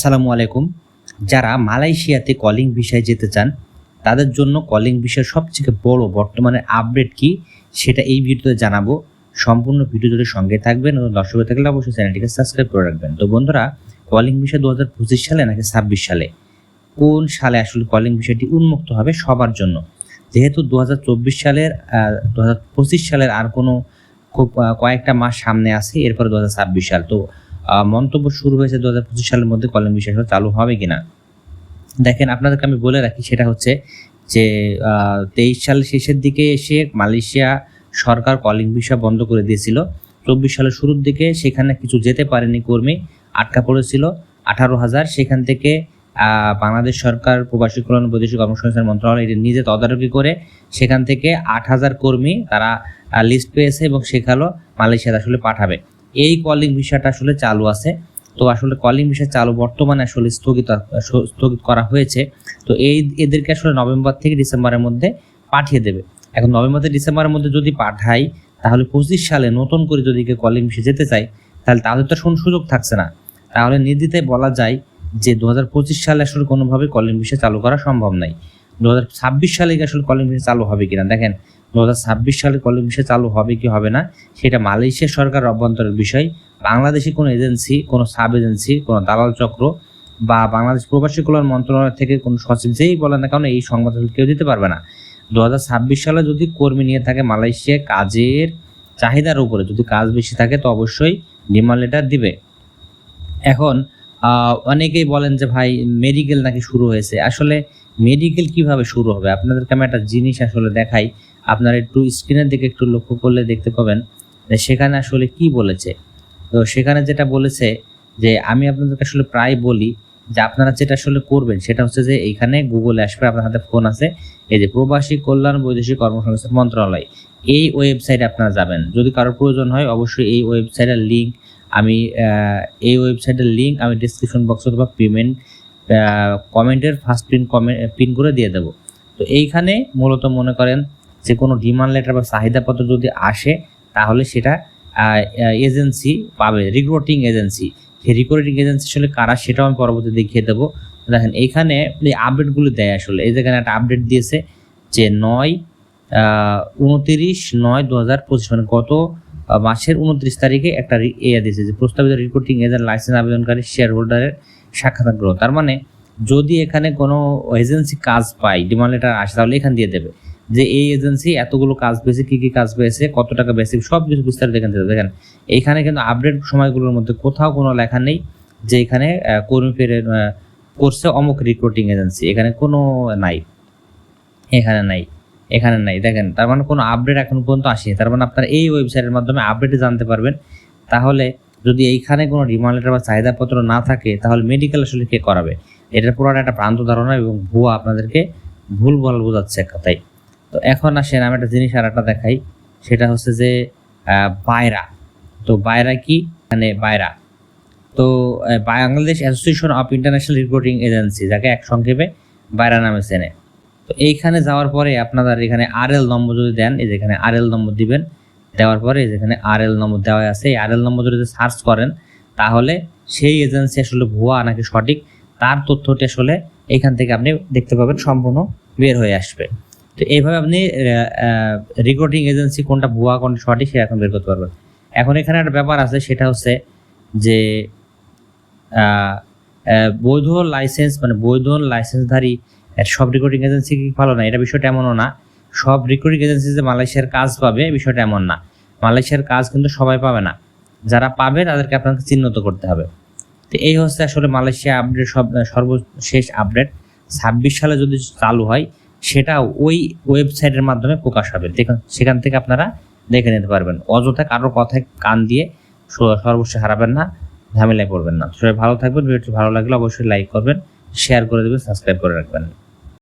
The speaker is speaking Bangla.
আসসালামু আলাইকুম। যারা মালয়েশিয়াতে কলিং ভিসায় যেতে চান, তাদের জন্য কলিং ভিসার সবথেকে বড় বর্তমানে আপডেট কি, সেটা এই ভিডিওতে জানাব। সম্পূর্ণ ভিডিও জুড়ে সঙ্গে থাকবেন এবং দর্শক থাকলে অবশ্যই চ্যানেলটিকে সাবস্ক্রাইব করে রাখবেন। তো বন্ধুরা কলিং ভিসা দু হাজার পঁচিশ সালে নাকি ছাব্বিশ সালে? কোন সালে আসলে কলিং ভিসাটি উন্মুক্ত হবে সবার জন্য? যেহেতু দু হাজার চব্বিশ সালের দু হাজার পঁচিশ সালের আর কোনো খুব কয়েকটা মাস সামনে আছে, এরপরে দু হাজার ছাব্বিশ সাল। তো মন্তব্য শুরু হয়েছে দু হাজার পঁচিশ সালের মধ্যে কলিং ভিসা চালু হবে কিনা। দেখেন, আপনাদেরকে আমি বলে রাখি, সেটা হচ্ছে যে তেইশ সালের শেষের দিকে এসে মালয়েশিয়া সরকার কলিং ভিসা বন্ধ করে দিয়েছিল। চব্বিশ সালের শুরুর দিকে সেখানে কিছু যেতে পারেনি কর্মী, আটকা পড়েছিল। আঠারো হাজার, সেখান থেকে বাংলাদেশ সরকার প্রবাসী কল্যাণ বৈদেশিক কর্মসংস্থান মন্ত্রণালয় এটি নিজে তদারকি করে সেখান থেকে আট হাজার কর্মী তারা লিস্ট পেয়েছে এবং সেখানেও মালয়েশিয়াতে আসলে পাঠাবে। এই কলিং ভিসাটা আসলে চালু আছে। তো আসলে কলিং ভিসা চালু বর্তমানে আসলে স্থগিত স্থগিত করা হয়েছে। তো এই, এদেরকে আসলে নভেম্বর থেকে ডিসেম্বরের মধ্যে পাঠিয়ে দেবে। এখন নভেম্বর থেকে ডিসেম্বরের মধ্যে যদি পাঠাই, তাহলে পঁচিশ সালে নতুন করে যদি কেউ কলিং ভিসা যেতে চায়, তাহলে তাদের তো কোনো সুযোগ থাকছে না। তাহলে নির্দিতে বলা যায় যে দু হাজার পঁচিশ সালে আসলে কোনোভাবে কলিং ভিসা চালু করা সম্ভব নাই। দু হাজার ছাব্বিশ সালে আসলে কলিং ভিসা চালু হবে কিনা? দেখেন, দু হাজার ছাব্বিশ সালে কলিং ভিসা চালু হবে কি হবে না, সেটা মালয়েশিয়া সরকার অভ্যন্তরের বিষয়। বাংলাদেশি কোনো এজেন্সি, কোনো সাব এজেন্সি, কোনো দালাল চক্র বা বাংলাদেশ প্রবাসী কল্যাণ মন্ত্রণালয় থেকে কোনো সচিব যেই বলে না কারণ এই সংবাদ কেউ দিতে পারবে না। দু হাজার ছাব্বিশ সালে যদি কর্মী নিয়ে থাকে মালয়েশিয়া, কাজের চাহিদার উপরে যদি কাজ বেশি থাকে, তো অবশ্যই ডিমান্ড লেটার দিবে। এখন অনেকেই বলেন যে ভাই, মেডিকেল নাকি শুরু হয়েছে। আসলে মেডিকেল কীভাবে শুরু হবে? আপনাদেরকে আমি একটা জিনিস আসলে দেখাই। আপনারা একটু স্ক্রিনের দিকে একটু লক্ষ্য করলে দেখতে পাবেন সেখানে আসলে কি বলেছে। তো সেখানে যেটা বলেছে যে আমি আপনাদেরকে আসলে প্রায় বলি যে আপনারা যেটা আসলে করবেন সেটা হচ্ছে যে এইখানে গুগলে আসবে, আপনার হাতে ফোন আছে। এই যে প্রবাসী কল্যাণ বৈদেশিক কর্মসংস্থান মন্ত্রণালয়, এই ওয়েবসাইটে আপনারা যাবেন। যদি কারোর প্রয়োজন হয়, অবশ্যই এই ওয়েবসাইটের লিঙ্ক আমি এই ওয়েবসাইটের লিঙ্ক আমি ডিসক্রিপশন বক্স অথবা পেমেন্ট কমেন্টের ফার্স্ট পিন কমেন্ট পিন করে দিয়ে দেবো। তো এইখানে মূলত মনে করেন যে কোনো ডিমান্ড লেটার বা চাহিদাপত্র যদি আসে, তাহলে সেটা এজেন্সি পাবে। রিক্রুটিং এজেন্সি সেই রিক্রুটিং এজেন্সি আসলে কারা সেটাও আমি পরবর্তী দেখিয়ে দেবো। দেখেন, এইখানে এই আপডেটগুলো দেয় আসলে। এই যেখানে একটা আপডেট দিয়েছে যে নয় উনতিরিশ নয় দু হাজার পঁচিশ মানে গত মাসের উনত্রিশ তারিখে একটা ইয়ে দিয়েছে যে প্রস্তাবিত রিক্রুটিং এজেন্ট লাইসেন্স আবেদনকারী শেয়ার হোল্ডারের সাক্ষাৎকার তার মানে যদি এখানে কোনো এজেন্সি কাজ পায় ডিমান্ড লেটার আসে, তাহলে এখান দিয়ে দেবে। যে এই এজেন্সি এতগুলো কাজ পেয়েছে, কী কী কাজ পেয়েছে, কত টাকা বেসিক, সব কিছু বিস্তারিত এখান থেকে দেখেন এইখানে কিন্তু আপডেট সময়গুলোর মধ্যে কোথাও কোনো লেখা নেই যে এখানে কর্মী ফেরে করছে অমুক রিক্রুটিং এজেন্সি এখানে কোনো নাই। এখানে নাই। এখানে নাই। দেখেন, তার মানে কোনো আপডেট এখন পর্যন্ত আসেনি। তার মানে আপনারা এই ওয়েবসাইটের মাধ্যমে আপডেটে জানতে পারবেন। তাহলে যদি এইখানে কোনো ডিমান্ড লেটার বা চাহিদাপত্র না থাকে, তাহলে মেডিকেল আসলে কে করাবে? এটার পুরো একটা প্রান্ত ধারণা এবং ভুয়া আপনাদেরকে ভুল বল বোঝাচ্ছে এক কথায় তো এখন আসেন, আমি একটা জিনিস আর একটা দেখাই। সেটা হচ্ছে যে বায়রা তো বায়রা কি? মানে বায়রা তো Bangladesh association of international recruiting agency যাকে এক সংক্ষেপে বায়রা নামে চেনে। তো এইখানে যাওয়ার পরে আপনাদের এখানে আর এল নম্বর যদি দেন, এই যেখানে আর এল নম্বর দিবেন দেওয়ার পরে যেখানে আর এল নম্বর দেওয়া আছে, এই আর এল নম্বর যদি সার্চ করেন, তাহলে সেই এজেন্সি আসলে ভুয়া নাকি সঠিক, তার তথ্যটি আসলে এখান থেকে আপনি দেখতে পাবেন, সম্পূর্ণ বের হয়ে আসবে। তো এইভাবে আপনি রিক্রুটিং এজেন্সি কোনটা ভুয়া, কোনটা সঠিক, সেটা এখন বের করতে পারবেন। এখন এখানে একটা ব্যাপার আছে, সেটা হচ্ছে যে বৈধ লাইসেন্স মানে বৈধ লাইসেন্সধারী সব রিক্রুটিং এজেন্সি কি ভালো না? এটা বিষয়টা এমনও না। সব রিক্রুটিং এজেন্সি যে মালয়েশিয়ার কাজ পাবে বিষয়টা এমন না। মালয়েশিয়ার কাজ কিন্তু সবাই পাবে না। যারা পাবে, তাদেরকে আপনাকে চিহ্নিত করতে হবে। তো এই হচ্ছে আসলে মালয়েশিয়া আপডেট সব, সর্বশেষ আপডেট ছাব্বিশ সালে যদি চালু হয়, সেটা ওই ওয়েবসাইটের মাধ্যমে প্রকাশ হবে। সেখান থেকে আপনারা দেখে নিতে পারবেন। অযথা কারোর কথায় কান দিয়ে সর্বস্ব হারাবেন না, ঝামেলায় পড়বেন না। সবাই ভালো থাকবেন, ভিডিওটি ভালো লাগলে অবশ্যই লাইক করবেন শেয়ার করে দেবেন সাবস্ক্রাইব করে রাখবেন।